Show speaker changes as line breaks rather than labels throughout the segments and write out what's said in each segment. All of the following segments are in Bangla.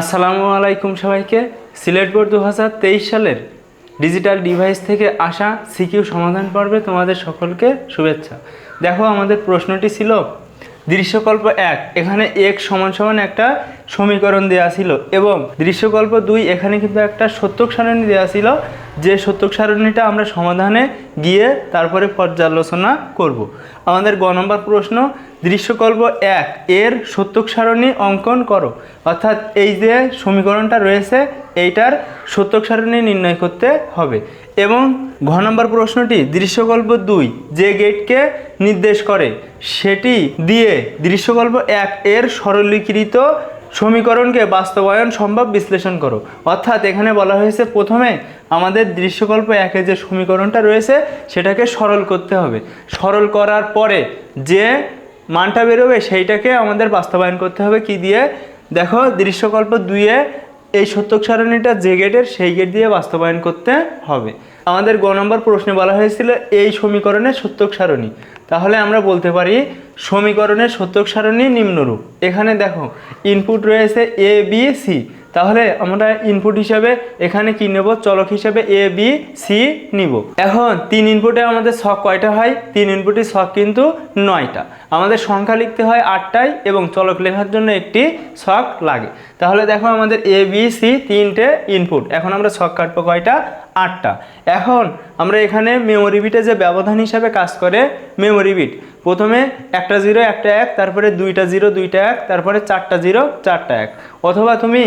আসসালামু আলাইকুম সবাইকে। সিলেট বোর্ড দু হাজার তেইশ সালের ডিজিটাল ডিভাইস থেকে আসা সিকিউ সমাধান পর্বে তোমাদের সকলকে শুভেচ্ছা। দেখো আমাদের প্রশ্নটি ছিল দৃশ্যকল্প এক, এখানে এক সমান সমান একটা সমীকরণ দেওয়া ছিল এবং দৃশ্যকল্প দুই এখানে কিন্তু একটা সত্যক সারণী দেওয়া ছিল। যে সত্যক সারণীটা আমরা সমাধানে গিয়ে তারপরে পর্যালোচনা করব। আমাদের গ নম্বর প্রশ্ন, দৃশ্যকল্প এক এর সত্যক সারণী অঙ্কন করো। অর্থাৎ এই যে সমীকরণটা রয়েছে, এইটার সত্যক সারণী নির্ণয় করতে হবে। এবং ঘ নম্বর প্রশ্নটি, দৃশ্যকল্প দুই যে গেটকে নির্দেশ করে, সেটি দিয়ে দৃশ্যকল্প এক এর সরলীকৃত সমীকরণকে বাস্তবায়ন সম্ভব বিশ্লেষণ করো। অর্থাৎ এখানে বলা হয়েছে প্রথমে আমাদের দৃশ্যকল্প একে যে সমীকরণটা রয়েছে, সেটাকে সরল করতে হবে। সরল করার পরে যে মানটা বেরোবে, সেইটাকে আমাদের বাস্তবায়ন করতে হবে। কি দিয়ে? দেখো, দৃশ্যকল্প দুইয়ে এই সত্যক সারণীটা যে গেটের সেই গেট দিয়ে বাস্তবায়ন করতে হবে। আমাদের গ নম্বর প্রশ্নে বলা হয়েছিল, এই সমীকরণের সত্যক সারণী। তাহলে আমরা বলতে পারি, সমীকরণের সত্যক সারণী নিম্নরূপ। এখানে দেখো ইনপুট রয়েছে এ বি সি তাহলে আমরা ইনপুট হিসাবে এখানে কি নেব? চলক হিসাবে এ বি সি নিব। এখন তিন ইনপুটে আমাদের শখ কয়টা হয়? তিন ইনপুটের শখ কিন্তু নয়টা। আমাদের সংখ্যা লিখতে হয় আটটায় এবং চলক লেখার জন্য একটি শখ লাগে। তাহলে দেখো আমাদের এ বি সি তিনটে ইনপুট এখন আমরা ছক কাটবো কয়টা? আটটা। এখন আমরা এখানে মেমোরি বিটে যে ব্যবধান হিসাবে কাজ করে মেমোরি বিট প্রথমে একটা জিরো, একটা এক, তারপরে দুইটা জিরো, দুইটা এক, তারপরে চারটা জিরো, চারটা এক। অথবা তুমি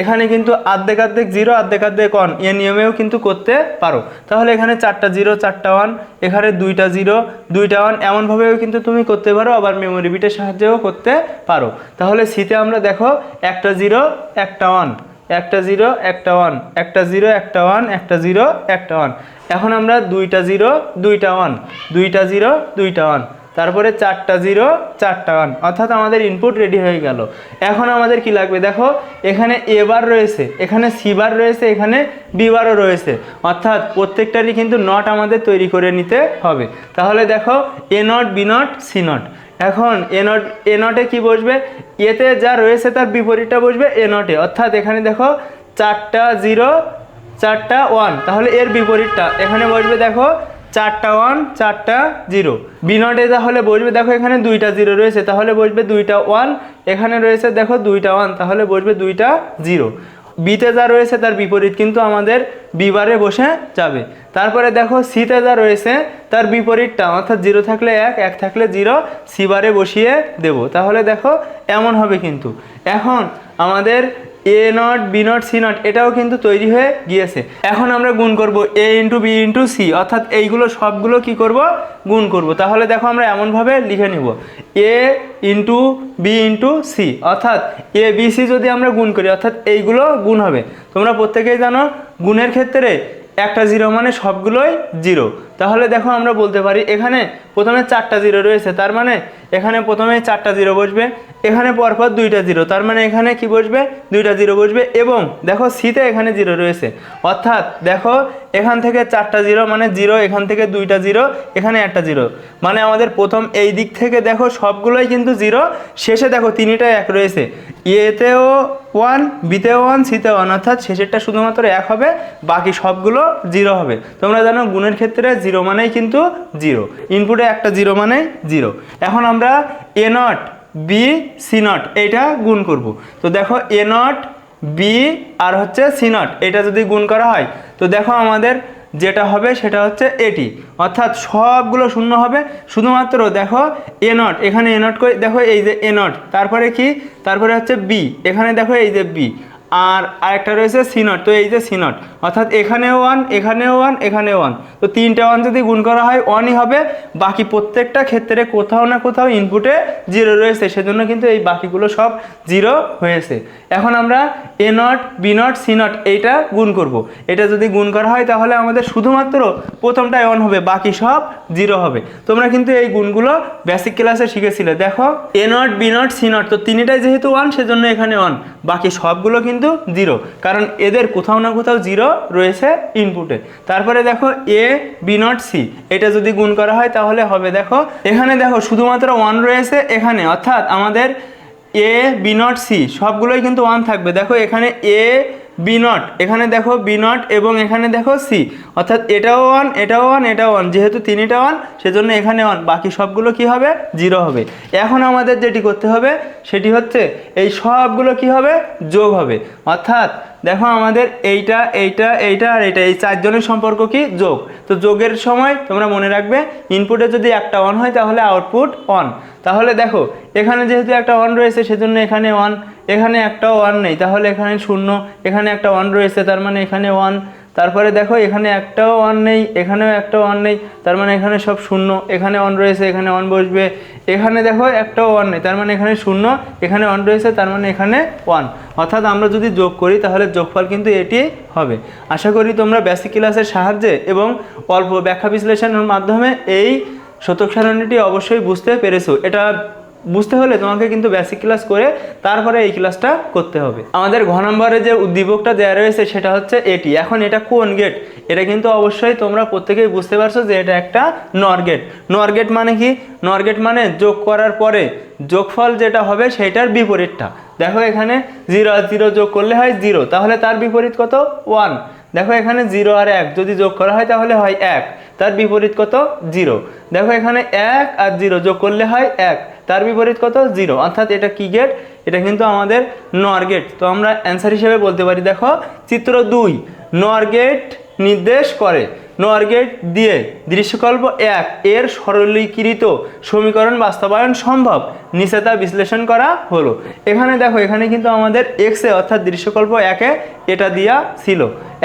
এখানে কিন্তু আর্ধেক আর্ধেক জিরো, আর্ধেক আর্ধেক ওয়ান এ নিয়মেও কিন্তু করতে পারো। তাহলে এখানে চারটা জিরো, চারটা ওয়ান এখানে দুইটা জিরো, দুইটা ওয়ান এমনভাবেও কিন্তু তুমি করতে পারো, আবার মেমোরি বিটের সাহায্যেও করতে পারো। তাহলে সিতে আমরা দেখো, একটা জিরো একটা ওয়ান। একটা জিরো, একটা ওয়ান। একটা জিরো, একটা ওয়ান। একটা জিরো, একটা ওয়ান। এখন আমরা দুইটা জিরো, দুইটা ওয়ান। দুইটা জিরো, দুইটা ওয়ান। তারপরে চারটা জিরো, চারটা ওয়ান। অর্থাৎ আমাদের ইনপুট রেডি হয়ে গেল। এখন আমাদের কি লাগবে? দেখো, এখানে এ বার রয়েছে, এখানে সি বার রয়েছে, এখানে বি বারও রয়েছে। অর্থাৎ প্রত্যেকটারই কিন্তু নট আমাদের তৈরি করে নিতে হবে। তাহলে দেখো A not B not C not এখন এ নট এ নটে কী বসবে? এতে যা রয়েছে তার বিপরীতটা বসবে এ। নটে অর্থাৎ এখানে দেখো চারটা জিরো চারটা ওয়ান তাহলে এর বিপরীতটা এখানে বসবে দেখো চারটা ওয়ান চারটা জিরো বি নটে তাহলে বসবে দেখো এখানে দুইটা জিরো রয়েছে। তাহলে বসবে দুইটা ওয়ান এখানে রয়েছে দেখো দুইটা ওয়ান তাহলে বসবে দুইটা জিরো বিতে যা রয়েছে তার বিপরীত কিন্তু আমাদের বিবারে বসে যাবে। তারপরে দেখো সিতে যা রয়েছে তার বিপরীতটা, অর্থাৎ জিরো থাকলে এক এক থাকলে জিরো, সিবারে বসিয়ে দেব। তাহলে দেখো এমন হবে কিন্তু। এখন আমাদের A not B not C not এটাও কিন্তু তৈরি হয়ে গিয়েছে। এখন আমরা গুণ করব A into B into C অর্থাৎ এইগুলো সবগুলো কি করব? গুণ করব। তাহলে দেখো আমরা এমনভাবে লিখে নিব। A into B into C অর্থাৎ এ বি সি যদি আমরা গুণ করি, অর্থাৎ এইগুলো গুণ হবে। তোমরা প্রত্যেকেই জানো, গুণের ক্ষেত্রে একটা জিরো মানে সবগুলোই জিরো তাহলে দেখো আমরা বলতে পারি, এখানে প্রথমে চারটা জিরো রয়েছে, তার মানে এখানে প্রথমে চারটা জিরো বসবে, এখানে পরপর দুইটা জিরো তার মানে এখানে কি বসবে? দুইটা জিরো বসবে এবং দেখো সিতে এখানে জিরো রয়েছে। অর্থাৎ দেখো এখান থেকে চারটা জিরো মানে জিরো, এখান থেকে দুইটা জিরো, এখানে একটা জিরো। মানে আমাদের প্রথম এই দিক থেকে দেখো সবগুলোই কিন্তু জিরো, শেষে দেখো তিনটাই এক রয়েছে। এতেও ওয়ান বিতেও ওয়ান সিতে ওয়ান অর্থাৎ শেষেরটা শুধুমাত্র এক হবে, বাকি সবগুলো জিরো হবে। তোমরা জানো গুণের ক্ষেত্রে জিরো মানেই কিন্তু জিরো। ইনপুটে একটা জিরো মানে জিরো। এখন আমরা A not B C not এইটা গুণ করব। তো দেখো এ নট বি আর হচ্ছে সি নট। এটা যদি গুণ করা হয়, তো দেখো আমাদের যেটা হবে সেটা হচ্ছে এটি। অর্থাৎ সবগুলো শূন্য হবে, শুধুমাত্র দেখো এ নট, এখানে এ নট দেখো এই যে এ নট, তারপরে কি? তারপরে হচ্ছে বি, এখানে দেখো এই যে বি। আর আরেকটা রয়েছে সিনট তো এই যে সিনট অর্থাৎ এখানেও ওয়ান এখানেও ওয়ান এখানে ওয়ান তো তিনটে ওয়ান যদি গুণ করা হয় ওয়ানই হবে। বাকি প্রত্যেকটা ক্ষেত্রে কোথাও না কোথাও ইনপুটে জিরো রয়েছে, সেজন্য কিন্তু এই বাকিগুলো সব জিরো হয়েছে। এখন আমরা A not, B not, C not এইটা গুণ করব। এটা যদি গুণ করা হয়, তাহলে আমাদের শুধুমাত্র প্রথমটাই অন হবে, বাকি সব জিরো হবে। তোমরা কিন্তু এই গুণগুলো বেসিক ক্লাসে শিখেছিলে। দেখো, A not, B not, C not, তো তিনটাই যেহেতু ওয়ান সেজন্য এখানে ওয়ান বাকি সবগুলো কিন্তু জিরো। কারণ এদের কোথাও না কোথাও জিরো রয়েছে ইনপুটে তারপরে দেখো এ বি নট সি এটা যদি গুণ করা হয় তাহলে হবে দেখো, এখানে দেখো শুধুমাত্র ওয়ান রয়েছে এখানে। অর্থাৎ আমাদের এ বি নট সি সবগুলোই কিন্তু ওয়ান থাকবে। দেখো এখানে এ বি নট এখানে দেখো বি নট এবং এখানে দেখো সি অর্থাৎ এটাও ওয়ান এটাও ওয়ান এটাও ওয়ান যেহেতু তিনটা ওয়ান সেজন্য এখানে ওয়ান বাকি সবগুলো কি হবে? জিরো হবে। এখন আমাদের যেটি করতে হবে, সেটি হচ্ছে এই সবগুলো কি হবে? যোগ হবে। অর্থাৎ দেখো আমাদের এইটা এইটা এইটা আর এইটা, এই চারজনের সম্পর্ক কি? যোগ। তো যোগের সময় তোমরা মনে রাখবে ইনপুটে যদি একটা অন হয়, তাহলে আউটপুট অন তাহলে দেখো, এখানে যেহেতু একটা অন রয়েছে, সেজন্য এখানে অন এখানে একটা ওয়ান নেই। তাহলে এখানে শূন্য, এখানে একটা অন রয়েছে, তার মানে এখানে ওয়ান তারপরে দেখো এখানে একটাও অন নেই, এখানেও একটা অন নেই, তার মানে এখানে সব শূন্য, এখানে অন রয়েছে, এখানে অন বসবে, এখানে দেখো একটাও ওয়ান নেই, তার মানে এখানে শূন্য, এখানে অন রয়েছে, তার মানে এখানে ওয়ান অর্থাৎ আমরা যদি যোগ করি তাহলে যোগফল কিন্তু এটি হবে। আশা করি তোমরা বেসিক ক্লাসের সাহায্যে এবং অল্প ব্যাখ্যা বিশ্লেষণের মাধ্যমে এই শতক সারণীটি অবশ্যই বুঝতে পেরেছ। এটা বুঝতে হলে তোমাকে কিন্তু বেসিক ক্লাস করে তারপরে এই ক্লাসটা করতে হবে। আমাদের ঘ নম্বরে যে উদ্দীপকটা দেওয়া রয়েছে সেটা হচ্ছে এটি। এখন এটা কোন গেট এটা কিন্তু অবশ্যই তোমরা প্রত্যেকেই বুঝতে পারছ যে এটা একটা নর গেট নর গেট মানে কি? নর গেট মানে যোগ করার পরে যোগফল যেটা হবে সেটার বিপরীতটা। দেখো এখানে জিরো আর জিরো যোগ করলে হয় জিরো তাহলে তার বিপরীত কত? ওয়ান দেখো এখানে জিরো আর এক, যদি যোগ করা হয় তাহলে হয় এক, তার বিপরীত কত? জিরো দেখো এখানে এক আর জিরো যোগ করলে হয় এক। তার বিপরীত কত? জিরো। অর্থাৎ এটা কি গেট এটা কিন্তু আমাদের নর গেট তো আমরা অ্যান্সার হিসেবে বলতে পারি, দেখো, চিত্র দুই। নর গেট নির্দেশ করে। নর গেট দিয়ে দৃশ্যকল্প এক। এর সরলীকৃত সমীকরণ বাস্তবায়ন সম্ভব। নিচে তা বিশ্লেষণ করা হলো। এখানে দেখো, এখানে কিন্তু আমাদের এক্সে অর্থাৎ দৃশ্যকল্প একে এটা দিয়া ছিল।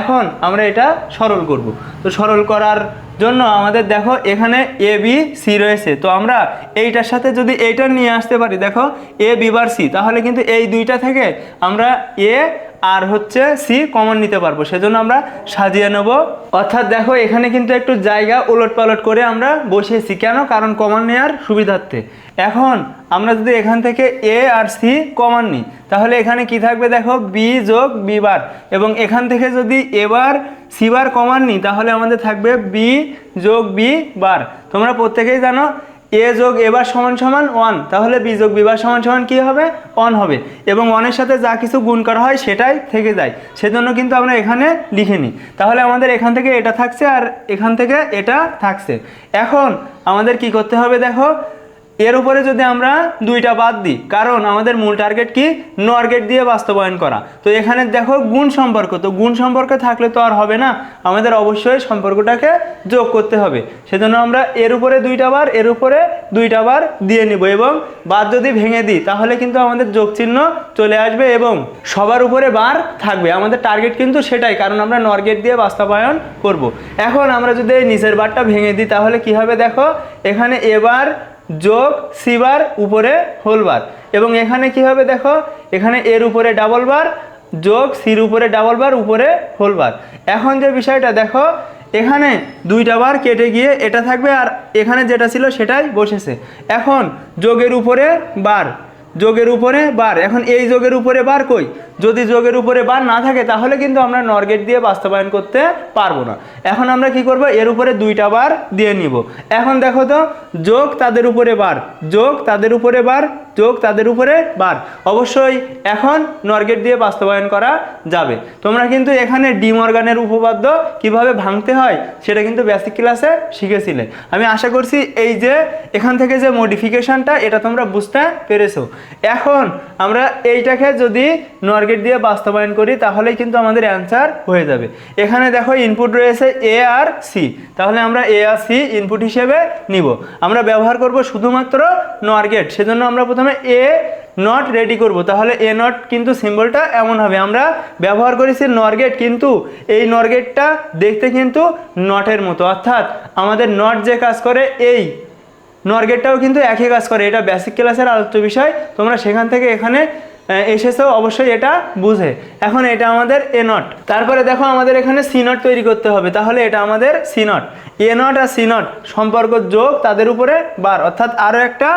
এখন আমরা এটা সরল করব। তো সরল করার জন্য আমাদের দেখো এখানে এ বি সি রয়েছে। তো আমরা এইটার সাথে যদি এইটা নিয়ে আসতে পারি, দেখো এ বিবার সি তাহলে কিন্তু এই দুইটা থেকে আমরা এ আর হচ্ছে সি কমন নিতে পারব। সেজন্য আমরা সাজিয়ে নেব। অর্থাৎ দেখো, এখানে কিন্তু একটু জায়গা উলট পালট করে আমরা বসিয়েছি। কেন? কারণ কমন নেওয়ার সুবিধার্থে। এখন আমরা যদি এখান থেকে এ আর সি কমন নিই, তাহলে এখানে কি থাকবে দেখো? বি যোগ বি বার। এবং এখান থেকে যদি এবার সি বার কমন নিই, তাহলে আমাদের থাকবে বি যোগ বি বার। তোমরা প্রত্যেকেই জানো এ যোগ এবার সমান সমান ওয়ান, তাহলে বি যোগ বিবার সমান সমান কী হবে? অন হবে। এবং ওয়ানের সাথে যা কিছু গুণ করা হয় সেটাই থেকে যায়। সেজন্য কিন্তু আমরা এখানে লিখে নিই তাহলে আমাদের এখান থেকে এটা থাকছে আর এখান থেকে এটা থাকছে। এখন আমাদের কি করতে হবে দেখো? এর উপরে যদি আমরা দুইটা বাদ দিই, কারণ আমাদের মূল টার্গেট কি? নর গেট দিয়ে বাস্তবায়ন করা। তো এখানে দেখো গুণ সম্পর্ক, তো গুণ সম্পর্ক থাকলে তো আর হবে না। আমাদের অবশ্যই সম্পর্কটাকে যোগ করতে হবে। সেজন্য আমরা এর উপরে দুইটা বার, এর উপরে দুইটা বার দিয়ে নিব এবং বাদ যদি ভেঙে দিই, তাহলে কিন্তু আমাদের যোগ চিহ্ন চলে আসবে এবং সবার উপরে বার থাকবে। আমাদের টার্গেট কিন্তু সেটাই, কারণ আমরা নর গেট দিয়ে বাস্তবায়ন করব। এখন আমরা যদি নিচের বারটা ভেঙে দিই, তাহলে কি হবে দেখো? এখানে এবার যোগ সিবার উপরে হোল বার। এবং এখানে কি হবে দেখো? এখানে এর উপরে ডাবল বার যোগ সির উপরে ডাবল বার উপরে হোল বার। এখন যে বিষয়টা দেখো, এখানে দুইটা বার কেটে গিয়ে এটা থাকবে আর এখানে যেটা ছিল সেটাই বসেছে। এখন যোগের উপরে বার, যোগের উপরে বার। এখন এই যোগের উপরে বার কই? যদি যোগের উপরে বার না থাকে, তাহলে কিন্তু আমরা নরগেট দিয়ে বাস্তবায়ন করতে পারব না। এখন আমরা কি করব? এর উপরে দুইটা বার দিয়ে নিব। এখন দেখো তো, যোগ তাদের উপরে বার, যোগ তাদের উপরে বার, যোগ তাদের উপরে বার। অবশ্যই এখন নরগেট দিয়ে বাস্তবায়ন করা যাবে। তোমরা কিন্তু এখানে ডিম অর্গানের উপপাদ্য কীভাবে ভাঙতে হয়, সেটা কিন্তু বেসিক ক্লাসে শিখেছিলে। আমি আশা করছি এই যে, এখান থেকে যে মডিফিকেশনটা এটা তোমরা বুঝতে পেরেছ। এখন আমরা এইটাকে যদি নরগেট দিয়ে বাস্তবায়ন করি, তাহলেই কিন্তু আমাদের অ্যান্সার হয়ে যাবে। এখানে দেখো ইনপুট রয়েছে এ আর সি তাহলে আমরা এ আর সি ইনপুট হিসেবে নিব। আমরা ব্যবহার করব শুধুমাত্র নরগেট সেজন্য আমরা প্রথমে এ নট রেডি করব। তাহলে এ নট কিন্তু সিম্বলটা এমন হবে। আমরা ব্যবহার করেছি নরগেট কিন্তু এই নরগেটটা দেখতে কিন্তু নটের মতো। অর্থাৎ আমাদের নট যে কাজ করে, এই নরগেটটাও কিন্তু একই কাজ করে। এটা বেসিক ক্লাসের আলোচ্য বিষয়। তোমরা সেখান থেকে এখানে এসেছ অবশ্যই এটা বুঝে। এখন এটা আমাদের এ নট তারপরে দেখো আমাদের এখানে সি নট তৈরি করতে হবে। তাহলে এটা আমাদের সি নট এ নট আর সি নট সম্পর্ক যোগ তাদের উপরে বার। অর্থাৎ আরও একটা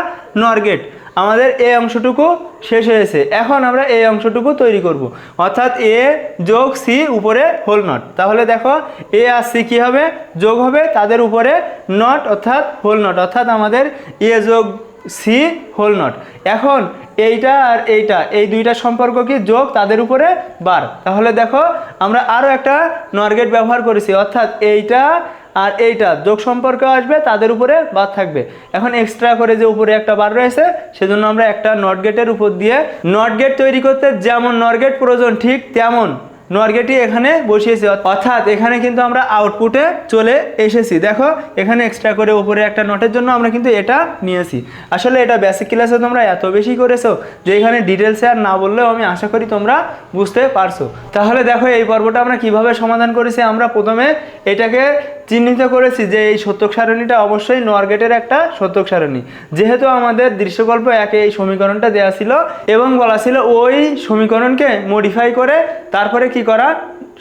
নরগেট আমাদের এই অংশটুকু শেষ হয়েছে। এখন আমরা এই অংশটুকু তৈরি করব। অর্থাৎ এ যোগ সি উপরে হোল নট। তাহলে দেখো, এ আর সি কী হবে? যোগ হবে তাদের উপরে নট অর্থাৎ হোল নট। অর্থাৎ আমাদের এ যোগ সি হোল নট। এখন এইটা আর এইটা, এই দুইটা সম্পর্ক কি যোগ তাদের উপরে বার? তাহলে দেখো, আমরা আরও একটা নরগেট ব্যবহার করেছি। অর্থাৎ এইটা আর এইটা যোগ সম্পর্ক আসবে, তাদের উপরে বাদ থাকবে। এখন এক্সট্রা করে যে উপরে একটা বার রয়েছে, সেজন্য আমরা একটা নট গেটের উপর দিয়ে নট গেট তৈরি করতে যেমন নট গেট প্রয়োজন ঠিক তেমন নরগেটই এখানে বসিয়েছি। অর্থাৎ এখানে কিন্তু আমরা আউটপুটে চলে এসেছি। দেখো, এখানে এক্সট্রা করে উপরে একটা নটের জন্য আমরা কিন্তু এটা নিয়েছি। আসলে এটা বেসিক ক্লাসে তোমরা এত বেশি করেছ যে এখানে ডিটেলসে আর না বললেও আমি আশা করি তোমরা বুঝতে পারছ। তাহলে দেখো, এই পর্বটা আমরা কীভাবে সমাধান করেছি, আমরা প্রথমে এটাকে চিহ্নিত করেছি যে এই সত্যক সারণীটা অবশ্যই নরগেটের একটা সত্যক সারণী। যেহেতু আমাদের দৃশ্যকল্প একে এই সমীকরণটা দেওয়া ছিল এবং বলা ছিল ওই সমীকরণকে মডিফাই করে তারপরে কি করা,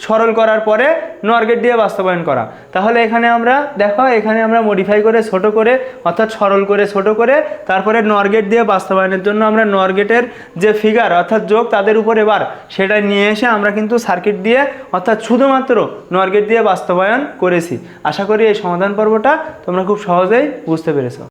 সরল করার পরে নরগেট দিয়ে বাস্তবায়ন করা। তাহলে এখানে আমরা, দেখো, এখানে আমরা মডিফাই করে, ছোট করে, অর্থাৎ সরল করে, ছোট করে, তারপরে নরগেট দিয়ে বাস্তবায়নের জন্য আমরা নরগেটের যে ফিগার অর্থাৎ যোগ তাদের উপর এবার, সেটা নিয়ে এসে আমরা কিন্তু সার্কিট দিয়ে, অর্থাৎ শুধুমাত্র নরগেট দিয়ে বাস্তবায়ন করেছি। আশা করি এই সমাধান পর্বটা তোমরা খুব সহজেই বুঝতে পেরেছ।